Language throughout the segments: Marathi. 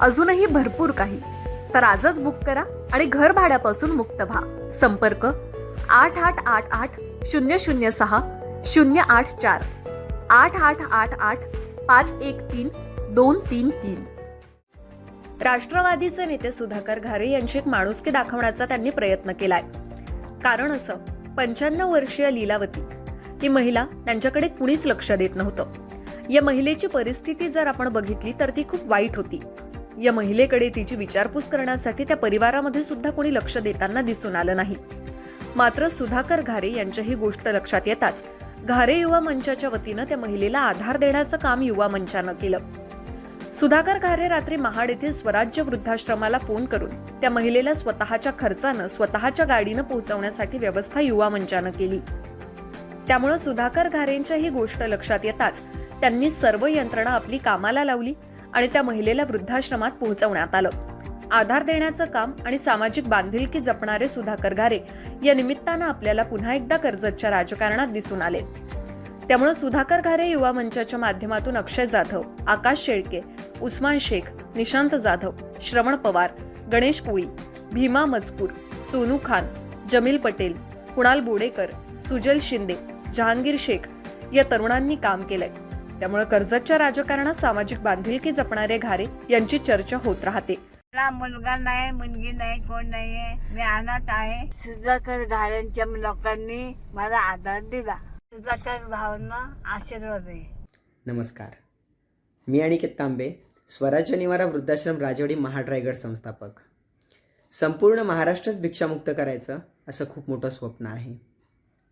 अजूनही भरपूर काही. तर आजच बुक करा आणि घर भाड्यापासून मुक्त व्हा. संपर्क आठ आठ आठ आठ शून्य शून्य सहा शून्य आठ चार. आठ आठ आठ आठ पाच एक तीन दोन तीन तीन. राष्ट्रवादीचे नेते सुधाकर घारे यांची एक माणुसकी दाखवण्याचा त्यांनी प्रयत्न केलाय. कारण असं पंच्याण्णव वर्षीय लीलावती ही महिला त्यांच्याकडे कुणीच लक्ष देत नव्हतं. या महिलेची परिस्थिती जर आपण बघितली तर ती खूप वाईट होती. या महिलेकडे तिची विचारपूस करण्यासाठी त्या परिवारामध्ये सुद्धा कोणी लक्ष देताना दिसून आलं नाही. मात्र सुधाकर घारे यांच्या ही गोष्ट लक्षात येताच घारे युवा मंचाच्या वतीनं त्या महिलेला आधार देण्याचं काम युवा मंचानं केलं. सुधाकर घारे रात्री महाड येथील स्वराज्य वृद्धाश्रमाला फोन करून त्या महिलेला स्वतःच्या खर्चानं स्वतःच्या गाडीनं पोहोचवण्यासाठी व्यवस्था युवा मंचानं केली. त्यामुळं सुधाकर घारेंच्या ही गोष्ट लक्षात येताच त्यांनी सर्व यंत्रणा आपली कामाला लावली आणि त्या महिलेला वृद्धाश्रमात पोहोचवण्यात आलं. आधार देण्याचं काम आणि सामाजिक बांधिलकी जपणारे सुधाकर घारे या निमित्तानं आपल्याला पुन्हा एकदा कर्जतच्या राजकारणात दिसून आले. त्यामुळे सुधाकर घारे युवा मंचाच्या माध्यमातून अक्षय जाधव आकाश शेळके उस्मान शेख निशांत जाधव श्रवण पवार गणेश कोळी भीमा मजकूर सोनू खान जमील पटेल कुणाल बोडेकर सुजल शिंदे जहांगीर शेख या तरुणांनी काम केलंय. त्यामुळे कर्जतच्या राजकारणात सामाजिक बांधिलकी जपणारे घारे यांची चर्चा होत राहते. मला मुलगा नाही मुलगी नाही कोण नाहीये. मी अनाथ आहे. सुधाकर घाऱ्यांच्या लोकांनी मला आधार दिला. सुधाकर भावना आशीर्वाद आहे. नमस्कार. मी अनिकेत तांबे स्वराज्य निवारा वृद्धाश्रम राजवाडी महाड रायगड संस्थापक. संपूर्ण महाराष्ट्रच भिक्षामुक्त करायचं असं खूप मोठं स्वप्न आहे.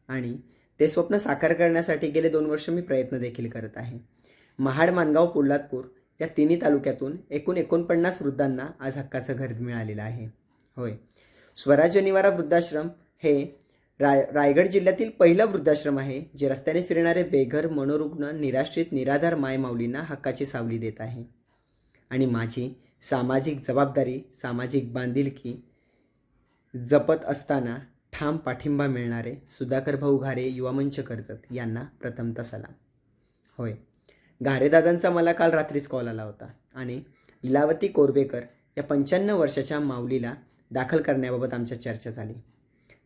आणि ते स्वप्न साकार करण्यासाठी गेले दोन वर्ष मी प्रयत्न देखील करत आहे. महाड मानगाव पोलादपूर या तिन्ही तालुक्यातून एकूण एकोणपन्नास वृद्धांना आज हक्काचं घर मिळालेलं आहे. होय. स्वराज्य निवारा वृद्धाश्रम हे राय रायगड जिल्ह्यातील पहिलं वृद्धाश्रम आहे जे रस्त्याने फिरणारे बेघर मनोरुग्ण निराश्रित निराधार मायमाऊलींना हक्काची सावली देत आहे. आणि माझी सामाजिक जबाबदारी सामाजिक बांधिलकी जपत असताना ठाम पाठिंबा मिळणारे सुधाकर भाऊ घारे युवामंच कर्जत यांना प्रथमतः सलाम. होय. घारेदादांचा मला काल रात्रीच कॉल आला होता आणि इलावती कोरबेकर या पंच्याण्णव वर्षाच्या माऊलीला दाखल करण्याबाबत आमच्या चर्चा झाली.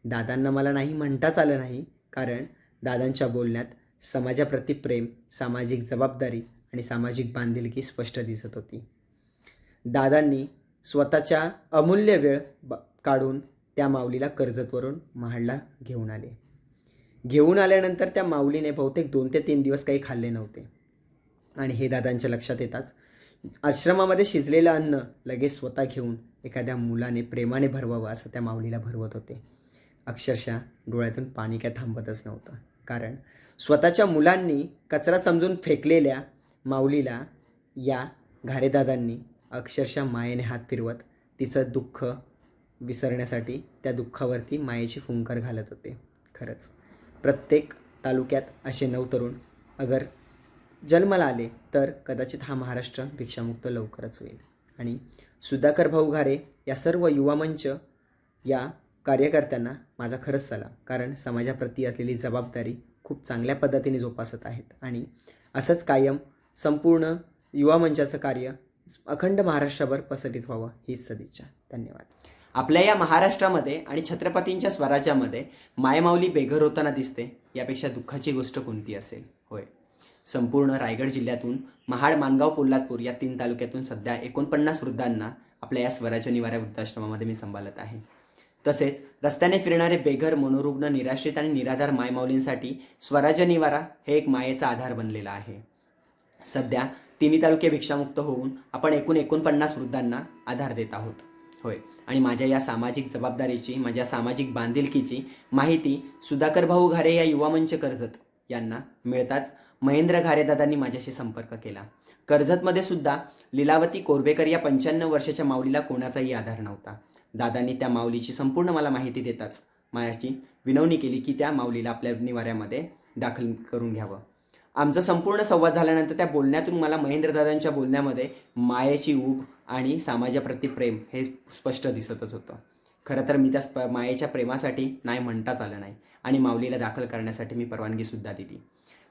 दादांना मला नाही म्हणताच आलं नाही कारण दादांच्या बोलण्यात समाजाप्रती प्रेम सामाजिक जबाबदारी आणि सामाजिक बांधिलकी स्पष्ट दिसत होती. दादांनी स्वतःच्या अमूल्य वेळ ब काढून त्या माऊलीला कर्जतवरून महाडला घेऊन आले. घेऊन आल्यानंतर त्या माऊलीने बहुतेक दोन ते तीन दिवस काही खाल्ले नव्हते. आणि हे दादांच्या लक्षात येताच आश्रमामध्ये शिजलेलं अन्न लगेच स्वतः घेऊन एखाद्या मुलाने प्रेमाने भरवावं असं त्या माऊलीला भरवत होते. अक्षरशः डोळ्यातून पाणी काय थांबतच नव्हतं. कारण स्वतःच्या मुलांनी कचरा समजून फेकलेल्या माऊलीला या घारेदादांनी अक्षरशः मायेने हात फिरवत तिचं दुःख विसरण्यासाठी त्या दुःखावरती मायेची फुंकर घालत होते. खरंच. प्रत्येक तालुक्यात असे नऊ तरुण. अगर जन्माला आले तर कदाचित हा महाराष्ट्र भिक्षामुक्त लवकरच होईल. आणि सुधाकर भाऊ घारे या सर्व युवा मंच या कार्यकर्त्यांना माझा खरंच सलाम. कारण समाजाप्रती असलेली जबाबदारी खूप चांगल्या पद्धतीने जोपासत आहेत. आणि असंच कायम संपूर्ण युवा मंचाचं कार्य अखंड महाराष्ट्राभर पसरित व्हावं हीच सदिच्छा. धन्यवाद. आपल्या या महाराष्ट्रामध्ये आणि छत्रपतींच्या स्वराज्यामध्ये मायमाऊली बेघर होताना दिसते यापेक्षा दुःखाची गोष्ट कोणती असेल? होय. संपूर्ण रायगड जिल्ह्यातून महाड मानगाव पोलादपूर या तीन तालुक्यातून सध्या एकोणपन्नास वृद्धांना आपल्या या स्वराज्य निवारा वृद्धाश्रमामध्ये मी सांभाळत आहे. तसेच रस्त्याने फिरणारे बेघर मनोरुग्ण निराश्रित आणि निराधार मायमाऊलींसाठी स्वराज्य निवारा हे एक मायेचा आधार बनलेला आहे. सध्या तिन्ही तालुके भिक्षामुक्त होऊन आपण एकूण एकोणपन्नास वृद्धांना आधार देत आहोत. होय. आणि माझ्या या सामाजिक जबाबदारीची माझ्या सामाजिक बांधिलकीची माहिती सुधाकर भाऊ घारे या युवा मंच कर्जत यांना मिळताच महेंद्र घारेदादांनी माझ्याशी संपर्क केला. कर्जतमध्ये सुद्धा लीलावती कोरबेकर या पंच्याण्णव वर्षाच्या माऊलीला कोणाचाही आधार नव्हता. दादांनी त्या माऊलीची संपूर्ण मला माहिती देताच माझ्याची विनवणी केली की त्या माऊलीला आपल्या निवाऱ्यामध्ये दाखल करून घ्यावं. आमचा संपूर्ण संवाद झाल्यानंतर त्या बोलण्यातून मला महेंद्रदादांच्या बोलण्यामध्ये मायेची ऊब आणि समाजाप्रती प्रेम हे स्पष्ट दिसतच होतं. खरं तर मी त्या स्प मायेच्या प्रेमासाठी नाही म्हणताच आलं नाही आणि माऊलीला दाखल करण्यासाठी मी परवानगीसुद्धा दिली.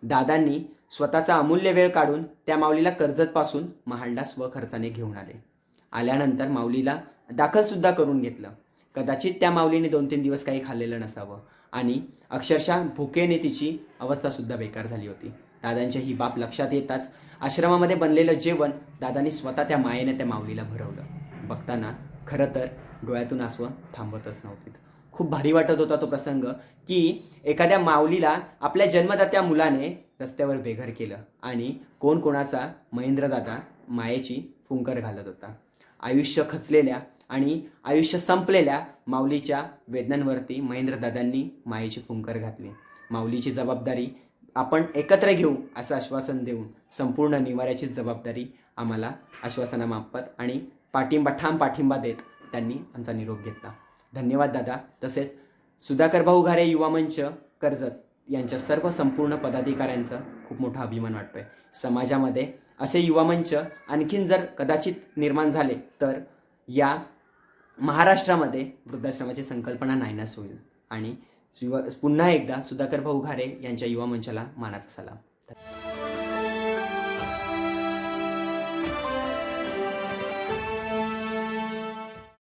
दादांनी स्वतःचा अमूल्य वेळ काढून त्या माऊलीला कर्जतपासून महाडला स्वखर्चाने घेऊन आले. आल्यानंतर माऊलीला दाखलसुद्धा करून घेतलं. कदाचित त्या माऊलीने दोन तीन दिवस काही खाल्लेलं नसावं आणि अक्षरशः भुकेने तिची अवस्थासुद्धा बेकार झाली होती. दादांच्या ही बाब लक्षात येताच आश्रमामध्ये बनलेलं जेवण दादांनी स्वतः त्या मायेने त्या माऊलीला भरवलं. बघताना खरं तर डोळ्यातून आसवं थांबतच नव्हती खूप भारी वाटत होता तो प्रसंग की एखाद्या माऊलीला आपल्या जन्मदात्या मुलाने रस्त्यावर बेघर केलं आणि कोण कोणाचा महेंद्रदादा मायेची फुंकर घालत होता. आयुष्य खचलेल्या आणि आयुष्य संपलेल्या माऊलीच्या वेदनांवरती महेंद्रदादांनी मायेची फुंकर घातली. माऊलीची जबाबदारी आपण एकत्र घेऊ असं आश्वासन देऊन संपूर्ण निवाऱ्याची जबाबदारी आम्हाला आश्वासनामार्फत आणि पाठिंबा ठाम पाठिंबा देत त्यांनी आमचा निरोप घेतला. धन्यवाद दादा. तसेच सुधाकर भाऊ घारे युवा मंच कर्जत यांच्या सर्व संपूर्ण पदाधिकाऱ्यांचं खूप मोठा अभिमान वाटतोय. समाजामध्ये असे युवा मंच आणखीन जर कदाचित निर्माण झाले तर या महाराष्ट्रामध्ये वृद्धाश्रमाची संकल्पना नायनास होईल आणि युवा पुन्हा एकदा सुधाकर भाऊ घारे यांच्या युवा मंचाला मानाचा सलाम.